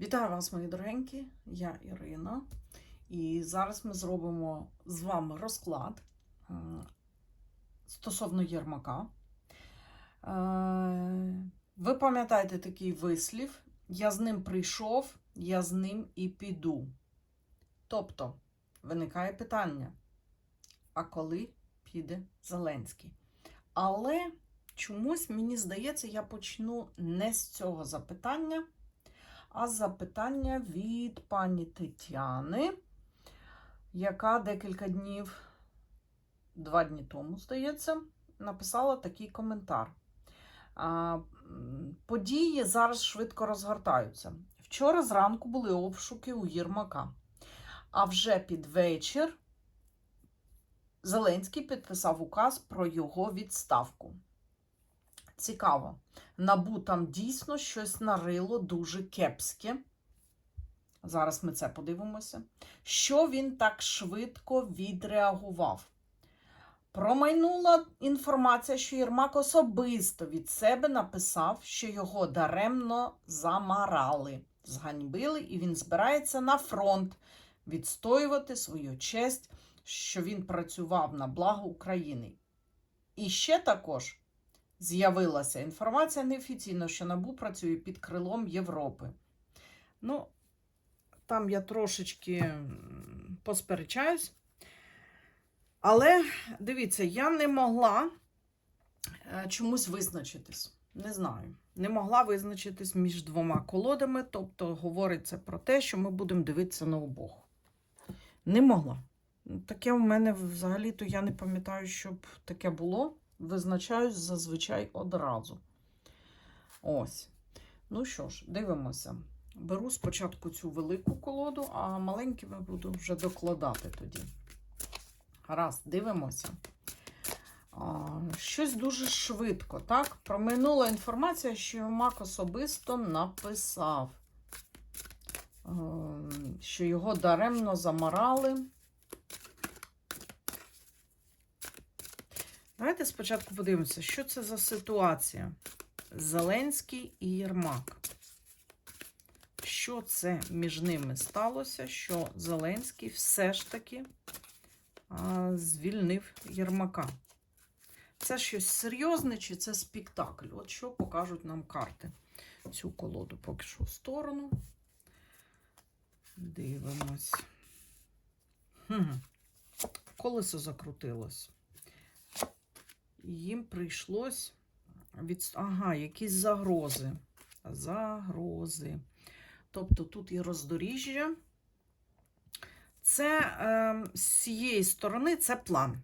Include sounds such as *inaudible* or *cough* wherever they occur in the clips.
Вітаю вас, мої дорогенькі, я Ірина. І зараз ми зробимо з вами розклад е, стосовно Єрмака. Е, Ви пам'ятаєте такий вислів: я з ним прийшов, я з ним і піду. Тобто, виникає питання: а коли піде Зеленський? Але чомусь мені здається, я почну не з цього запитання а запитання від пані Тетяни, яка декілька днів, два дні тому, здається, написала такий коментар. Події зараз швидко розгортаються. Вчора зранку були обшуки у Єрмака, а вже під вечір Зеленський підписав указ про його відставку. Цікаво. Набу там дійсно щось нарило дуже кепське. Зараз ми це подивимося. Що він так швидко відреагував? Промайнула інформація, що Єрмак особисто від себе написав, що його даремно замарали, зганьбили, і він збирається на фронт відстоювати свою честь, що він працював на благо України. І ще також з'явилася інформація неофіційно, що НАБУ працює під крилом Європи. Ну, там я трошечки посперечаюсь. Але дивіться, я не могла е, чомусь визначитись. Не знаю. Не могла визначитись між двома колодами, тобто говориться про те, що ми будемо дивитися на обох. Не могла. Таке у мене взагалі-то я не пам'ятаю, щоб таке було визначаюсь зазвичай одразу. Ось. Ну що ж, дивимося. Беру спочатку цю велику колоду, а маленькими буду вже докладати тоді. Гаразд, дивимося. А, щось дуже швидко, так? Проминула інформація, що Єрмак особисто написав, ем, що його даремно замарали. Давайте спочатку подивимося, що це за ситуація. Зеленський і Єрмак. Що це між ними сталося? Що Зеленський все ж таки а, звільнив Єрмака. Це щось серйозне чи це спектакль? От що покажуть нам карти. Цю колоду поки що в сторону. Дивимось. Хм. Колесо закрутилось їм прийшлось від... Ага, якісь загрози. Загрози. Тобто тут є роздоріжжя. Це е, з цієї сторони це план.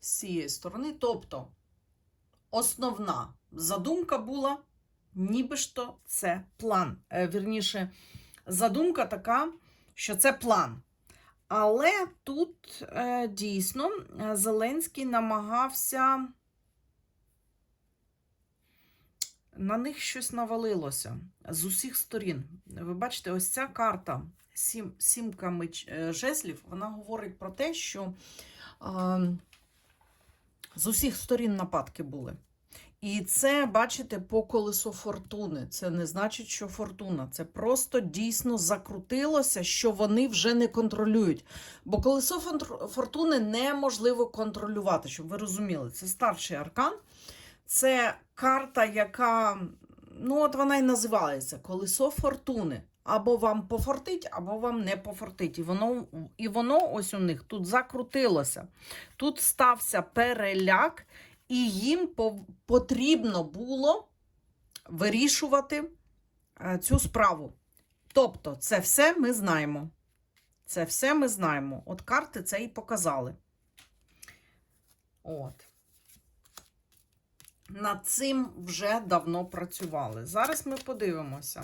З цієї сторони, тобто, основна задумка була, ніби то це план. Е, вірніше, задумка така, що це план. Але тут е, дійсно е, Зеленський намагався, на них щось навалилося з усіх сторін. Ви бачите, ось ця карта сім, сімка меч, е, жезлів, вона говорить про те, що е, з усіх сторін нападки були. І це, бачите, по колесу фортуни. Це не значить, що фортуна. Це просто дійсно закрутилося, що вони вже не контролюють. Бо колесо фортуни неможливо контролювати, щоб ви розуміли. Це старший аркан. Це карта, яка, ну, от вона і називається Колесо фортуни. Або вам пофортить, або вам не пофортить. І воно, і воно ось у них тут закрутилося. Тут стався переляк. І їм потрібно було вирішувати е, цю справу. Тобто, це все ми знаємо. Це все ми знаємо. От карти це і показали. От. Над цим вже давно працювали. Зараз ми подивимося.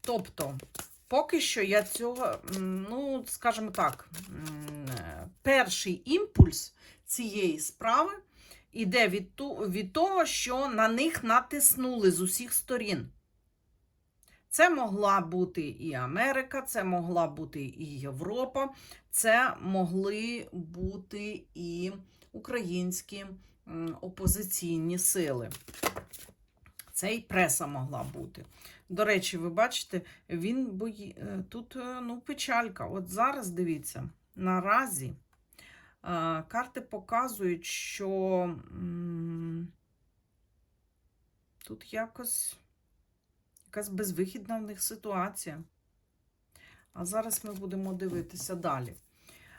Тобто, поки що я цього, ну, скажімо так, е, перший імпульс цієї справи іде від, ту, від того, що на них натиснули з усіх сторін. Це могла бути і Америка, це могла бути і Європа, це могли бути і українські опозиційні сили. Це і преса могла бути. До речі, ви бачите, він бої... е, тут е, ну, печалька. От зараз дивіться, наразі карти показують, що тут якось якась безвихідна в них ситуація. А зараз ми будемо дивитися далі.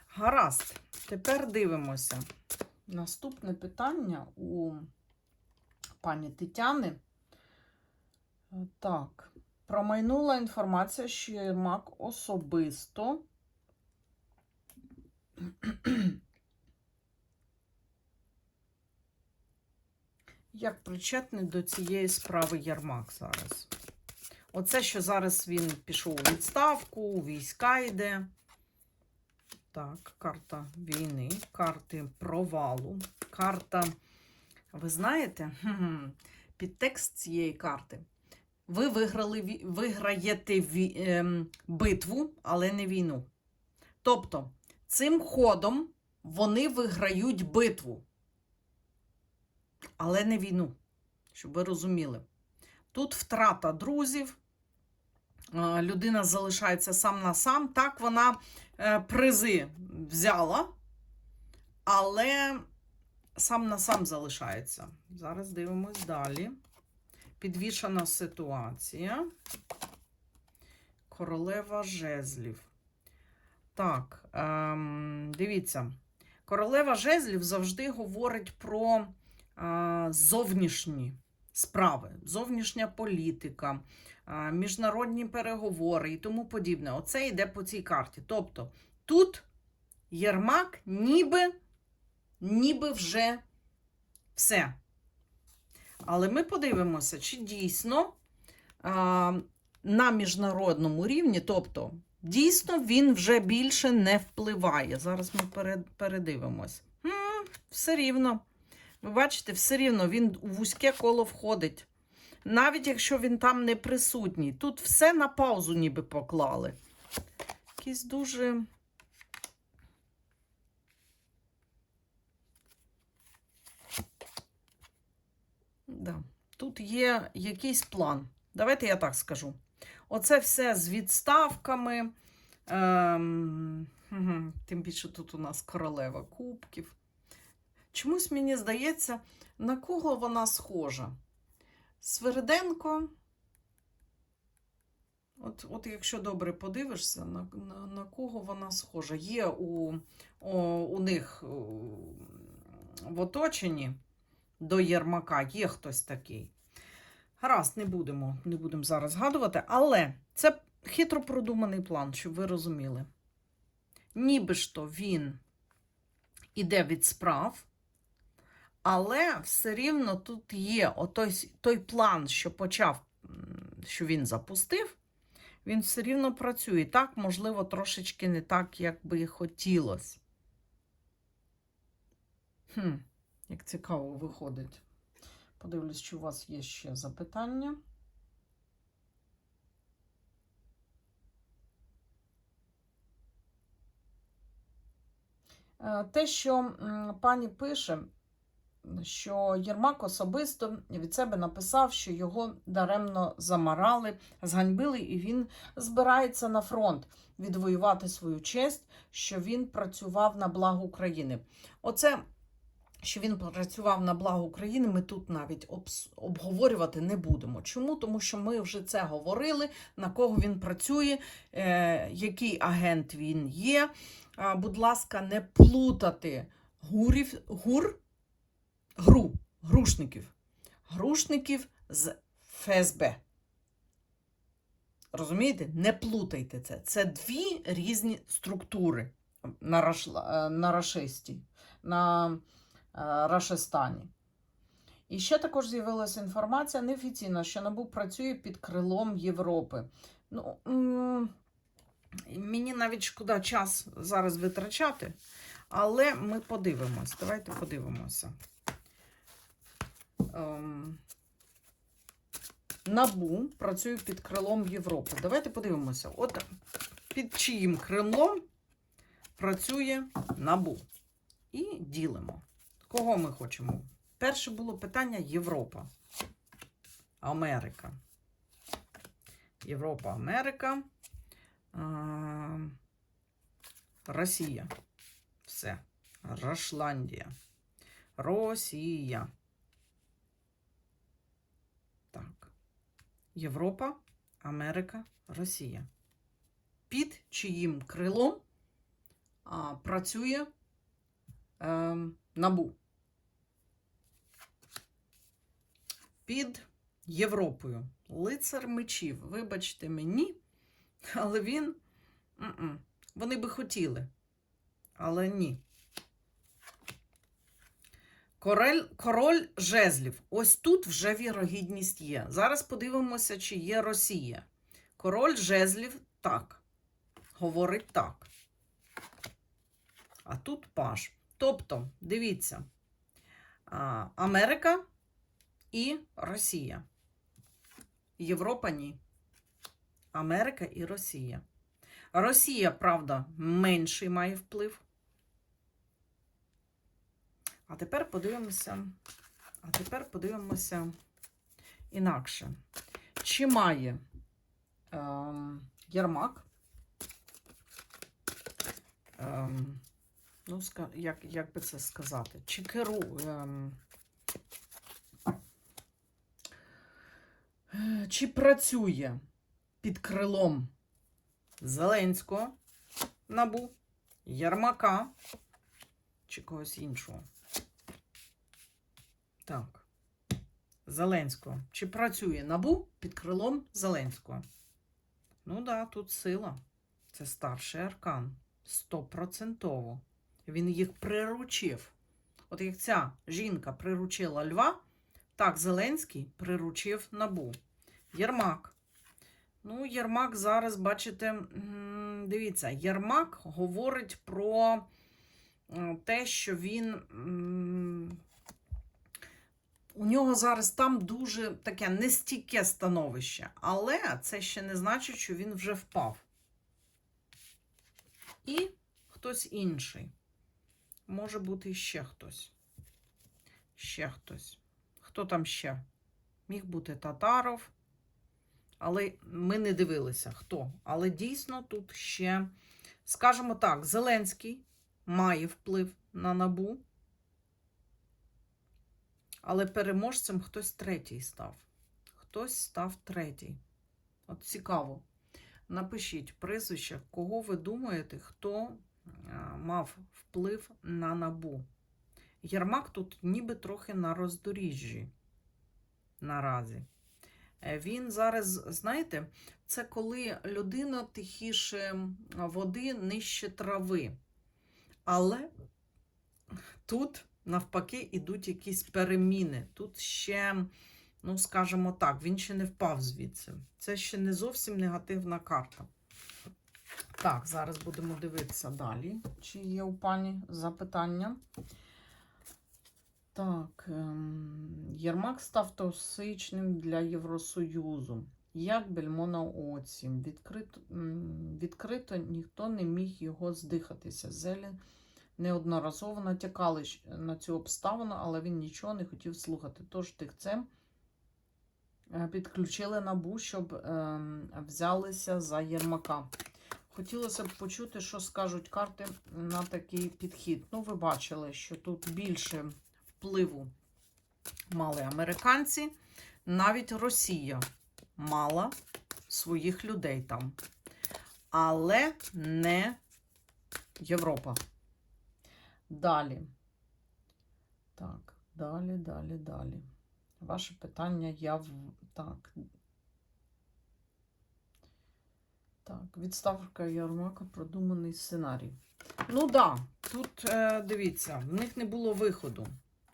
Гаразд, тепер дивимося. Наступне питання у пані Тетяни. Е, Так, промайнула інформація, що Єрмак особисто як причетний до цієї справи Єрмак зараз. Оце, що зараз він пішов у відставку, у війська йде. Так, карта війни, карти провалу, карта. Ви знаєте, *laughs* підтекст цієї карти. Ви виграли, виграєте ем, битву, але не війну. Тобто, цим ходом вони виграють битву, але не війну. Щоб ви розуміли. Тут втрата друзів, е, людина залишається сам на сам. Так, вона е, призи взяла, але сам на сам залишається. Зараз дивимось далі. Підвішана ситуація. Королева жезлів. Так, ем, дивіться. Королева жезлів завжди говорить про зовнішні справи, зовнішня політика, міжнародні переговори і тому подібне. Оце йде по цій карті. Тобто тут Єрмак ніби, ніби вже все. Але ми подивимося, чи дійсно а, на міжнародному рівні, тобто, дійсно він вже більше не впливає. Зараз ми перед, передивимось. М, все рівно. Ви бачите, все рівно він у вузьке коло входить. Навіть якщо він там не присутній. Тут все на паузу ніби поклали. Якісь дуже. Да. Тут є якийсь план. Давайте я так скажу. Оце все з відставками. Ем, *laughs* тим більше тут у нас королева кубків. Чомусь мені здається, на кого вона схожа? Свириденко. От, от якщо добре подивишся, на, на, на кого вона схожа? Є у, у, у них у, в оточенні до Єрмака є хтось такий. Гаразд, не будемо, не будемо зараз згадувати, але це хитро продуманий план, щоб ви розуміли. Ніби то він іде від справ, але все рівно тут є отой, той план, що почав, що він запустив, він все рівно працює. Так, можливо, трошечки не так, як би хотілося. Хм. Як цікаво виходить. Подивлюсь, чи у вас є ще запитання. Е, Те, що пані пише, що Єрмак особисто від себе написав, що його даремно замарали, зганьбили, і він збирається на фронт відвоювати свою честь, що він працював на благо України. Оце що він працював на благо України, ми тут навіть обговорювати не будемо. Чому? Тому що ми вже це говорили, на кого він працює, е, який агент він є. Будь ласка, не плутати гурів, гур, гру, грушників. Грушників з ФСБ. Розумієте? Не плутайте це. Це дві різні структури на, рашла, е, на рашисті. На е, Рашистані. І ще також з'явилася інформація неофіційна, що НАБУ працює під крилом Європи. Ну, мені навіть шкода час зараз витрачати, але ми подивимось. Давайте подивимося. Ем, НАБУ працює під крилом Європи. Давайте подивимося. От під чиїм крилом працює НАБУ. І ділимо. Кого ми хочемо? Перше було питання Європа. Америка. Європа, Америка. А, Росія. Все. Рашландія. Росія. Так. Європа, Америка, Росія. Під чиїм крилом а, працює е, набу. Під Європою. Лицар мечів. Вибачте мені, але він. Вони би хотіли. Але ні. Король, король жезлів. Ось тут вже вірогідність є. Зараз подивимося, чи є Росія. Король жезлів так. Говорить так. А тут паш. Тобто, дивіться, Америка і Росія. Європа ні. Америка і Росія. Росія, правда, менший має вплив. А тепер подивимося. А тепер подивимося інакше. Чи має ем, Єрмак? Ем, ну, як, як би це сказати? Чи керу. Е, чи працює під крилом Зеленського набу, Єрмака чи когось іншого? Так. Зеленського. Чи працює набу під крилом Зеленського? Ну так, да, тут сила. Це старший аркан. Стопроцентово. Він їх приручив. От як ця жінка приручила льва, так Зеленський приручив набу. Єрмак. Ну, Єрмак зараз, бачите, дивіться, Єрмак говорить про е, те, що він. У нього зараз там дуже таке нестійке становище, але це ще не значить, що він вже впав. І хтось інший. Може бути ще хтось. Ще хтось. Хто там ще? Міг бути Татаров. Але ми не дивилися, хто. Але дійсно тут ще, скажімо так, Зеленський має вплив на набу. Але переможцем хтось третій став. Хтось став третій. От цікаво. Напишіть прізвище, кого ви думаєте, хто мав вплив на набу. Єрмак тут ніби трохи на роздоріжжі наразі. Е, Він зараз, знаєте, це коли людина тихіше води нижче трави. Але тут, навпаки, ідуть якісь переміни. Тут ще, ну, скажімо так, він ще не впав звідси. Це ще не зовсім негативна карта. Так, зараз будемо дивитися далі, чи є у пані запитання. Так, ем, Єрмак став токсичним для Євросоюзу. Як бельмо на оці. Відкрито, відкрито ніхто не міг його здихатися. Зелі неодноразово натякали на цю обставину, але він нічого не хотів слухати. Тож тихцем е, підключили набу, щоб ем, взялися за Єрмака. Хотілося б почути, що скажуть карти на такий підхід. Ну, ви бачили, що тут більше впливу мали американці, навіть Росія мала своїх людей там, але не Європа. Далі. Так, далі, далі, далі. Ваше питання я в. Так. Так, відставка Ярмака, продуманий сценарій. Ну так, да, тут е, дивіться, в них не було виходу.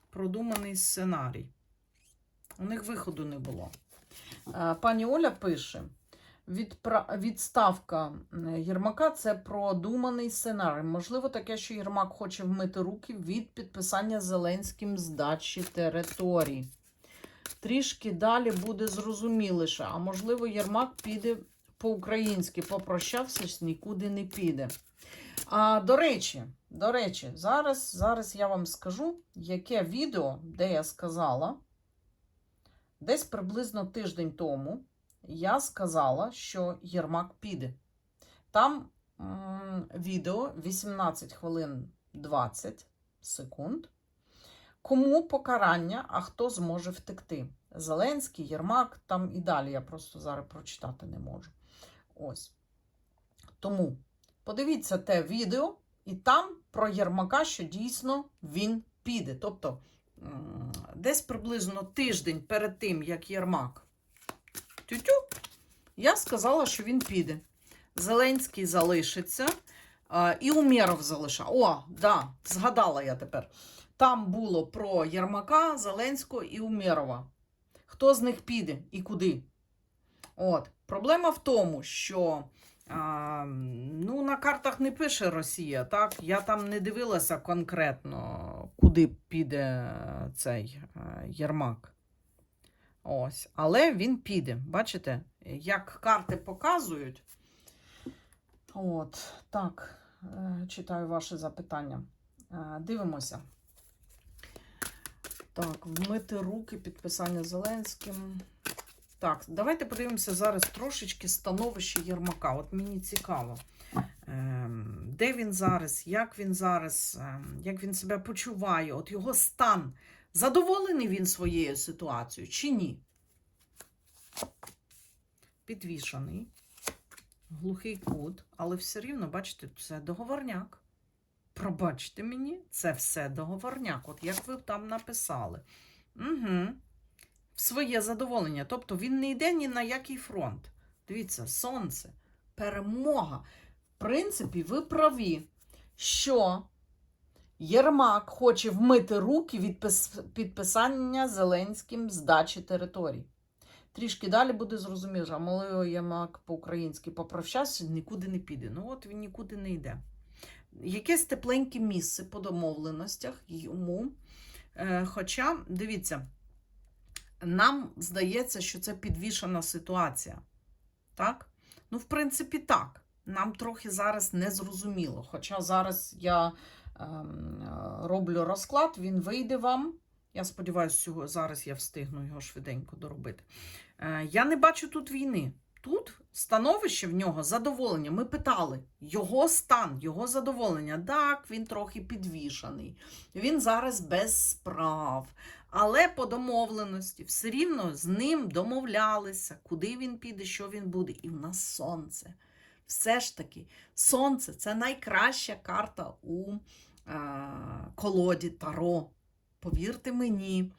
Продуманий сценарій. У них виходу не було. Е, Пані Оля пише: «Відпра- відставка Єрмака це продуманий сценарій. Можливо, таке, що Єрмак хоче вмити руки від підписання Зеленським здачі територій. Трішки далі буде зрозуміліше, а можливо, Єрмак піде по-українськи, попрощався, нікуди не піде. А, до речі, до речі, зараз, зараз я вам скажу, яке відео, де я сказала, Десь приблизно тиждень тому я сказала, що Єрмак піде. Там відео 18 хвилин 20 секунд. Кому покарання, а хто зможе втекти? Зеленський, Єрмак, там і далі. Я просто зараз прочитати не можу. Ось. Тому подивіться те відео, і там про Єрмака, що дійсно він піде. Тобто десь приблизно тиждень перед тим, як Єрмак тютю, я сказала, що він піде. Зеленський залишиться. І Умєров залишав. О, да, згадала я тепер. Там було про Єрмака, Зеленського і Умєрова. Хто з них піде і куди? От. Проблема в тому, що а, ну, на картах не пише Росія, так? Я там не дивилася конкретно, куди піде цей Єрмак. Ось. Але він піде. Бачите, як карти показують. От, так, е, читаю ваші запитання. Е, Дивимося. Так, вмити руки, підписання Зеленським. Так, давайте подивимося зараз трошечки становище Єрмака. От мені цікаво, ем, де він зараз, як він зараз, ем, як він себе почуває, от його стан. Задоволений він своєю ситуацією чи ні? Підвішаний, глухий кут, але все рівно, бачите, це договорняк. Пробачте мені, це все договорняк, от як ви там написали. Угу. Своє задоволення. Тобто він не йде ні на який фронт. Дивіться, сонце, перемога. В принципі, ви праві, що Єрмак хоче вмити руки від підписання Зеленським здачі територій. Трішки далі буде зрозуміло, а малий Єрмак по-українськи попрощався, нікуди не піде. Ну от він нікуди не йде. Якесь тепленьке місце по домовленостях йому. Е, хоча, дивіться, нам здається, що це підвішена ситуація. Так? Ну, в принципі, так. Нам трохи зараз не зрозуміло. Хоча зараз я роблю розклад, він вийде вам. Я сподіваюся, зараз я встигну його швиденько доробити. Е, я не бачу тут війни. Тут становище в нього задоволення. Ми питали його стан, його задоволення. Так, він трохи підвішаний. Він зараз без справ. Але по домовленості все рівно з ним домовлялися, куди він піде, що він буде. І в нас сонце. Все ж таки, сонце це найкраща карта у е, колоді Таро. Повірте мені,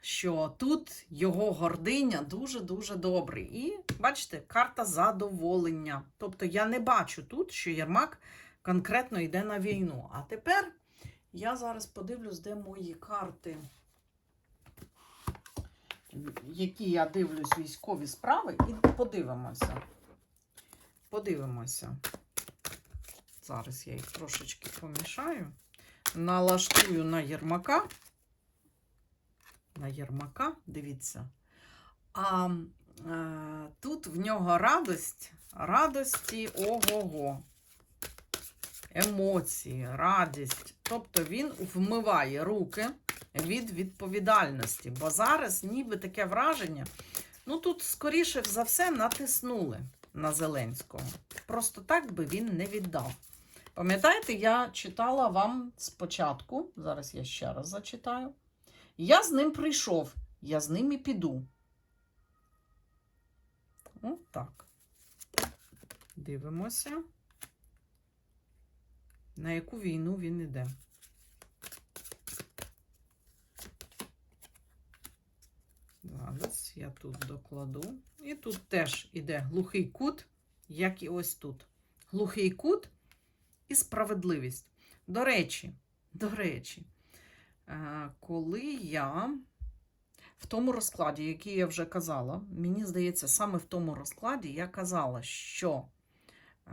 що тут його гординя дуже-дуже добрий. І бачите, карта задоволення. Тобто я не бачу тут, що Єрмак конкретно йде на війну. А тепер я зараз подивлюсь, де мої карти які я дивлюсь військові справи, і подивимося. Подивимося. Зараз я їх трошечки помішаю. Налаштую на Єрмака. На Єрмака, дивіться. А е, тут в нього радость, радості ого-го. Емоції, радість. Тобто він вмиває руки від відповідальності. Бо зараз ніби таке враження. Ну тут, скоріше за все, натиснули на Зеленського. Просто так би він не віддав. Пам'ятаєте, я читала вам спочатку, зараз я ще раз зачитаю. Я з ним прийшов, я з ним і піду. О, так. Дивимося, на яку війну він іде. Зараз я тут докладу. І тут теж іде глухий кут, як і ось тут. Глухий кут і справедливість. До речі, до речі, е, коли я в тому розкладі, який я вже казала, мені здається, саме в тому розкладі я казала, що е,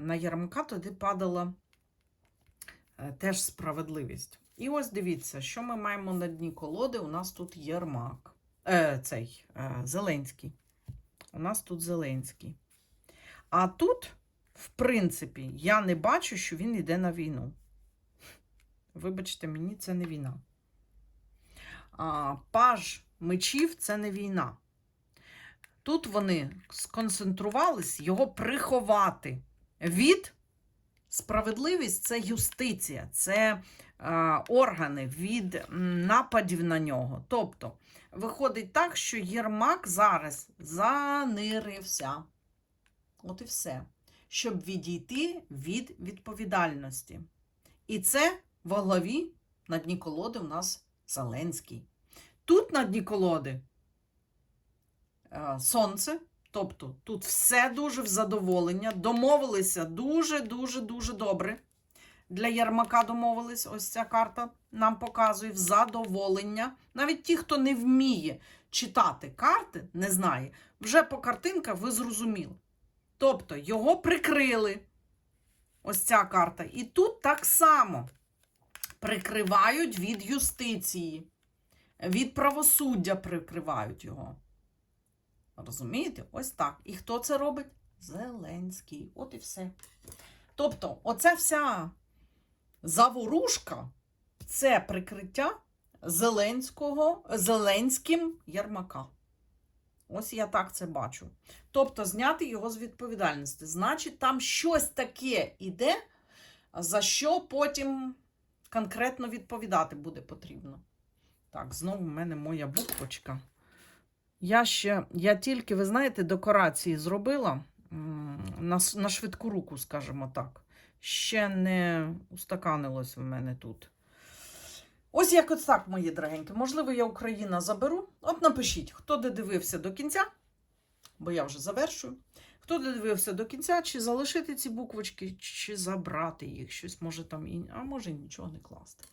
на Єрмака туди падала е, теж справедливість. І ось дивіться, що ми маємо на дні колоди. У нас тут Єрмак. Е, цей е, Зеленський. У нас тут Зеленський. А тут, в принципі, я не бачу, що він йде на війну. Вибачте, мені це не війна. А, Паж мечів це не війна. Тут вони сконцентрувались його приховати від справедливість це юстиція, це е, органи від нападів на нього. Тобто, виходить так, що Єрмак зараз занирився. От і все. Щоб відійти від відповідальності. І це в голові на дні колоди у нас Зеленський. Тут на дні колоди е, сонце, тобто тут все дуже в задоволення. Домовилися дуже-дуже дуже добре. Для Єрмака домовились. Ось ця карта нам показує в задоволення. Навіть ті, хто не вміє читати карти, не знає, вже по картинках ви зрозуміли. Тобто його прикрили. Ось ця карта. І тут так само прикривають від юстиції, від правосуддя прикривають його. Розумієте? Ось так. І хто це робить? Зеленський. От і все. Тобто, оця вся заворушка це прикриття Зеленського, Зеленським Єрмака. Ось я так це бачу. Тобто, зняти його з відповідальності. Значить, там щось таке іде, за що потім конкретно відповідати буде потрібно. Так, знову в мене моя буквочка. Я ще, я тільки, ви знаєте, декорації зробила на, на швидку руку, скажімо так. Ще не устаканилось в мене тут. Ось якось так, мої дорогенькі. Можливо, я Україна заберу. От напишіть, хто додивився до кінця, бо я вже завершую. Хто додивився до кінця, чи залишити ці буквочки, чи забрати їх, щось може там, і... а може нічого не класти.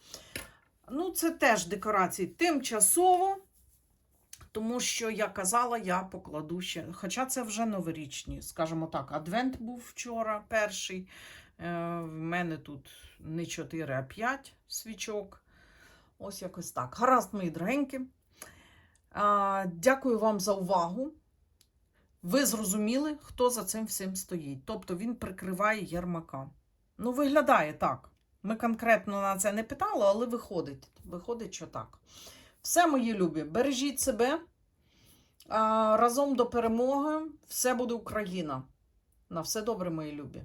Ну, це теж декорації тимчасово, тому що я казала, я покладу ще. Хоча це вже новорічні, скажімо так, адвент був вчора перший. Е, В мене тут не 4, а 5 свічок. Ось якось так. Гаразд, мої дорогенькі. Дякую вам за увагу. Ви зрозуміли, хто за цим всім стоїть. Тобто він прикриває Єрмака. Ну, виглядає так. Ми конкретно на це не питали, але виходить. Виходить, що так. Все, мої любі, бережіть себе. Разом до перемоги. Все буде Україна. На все добре, мої любі.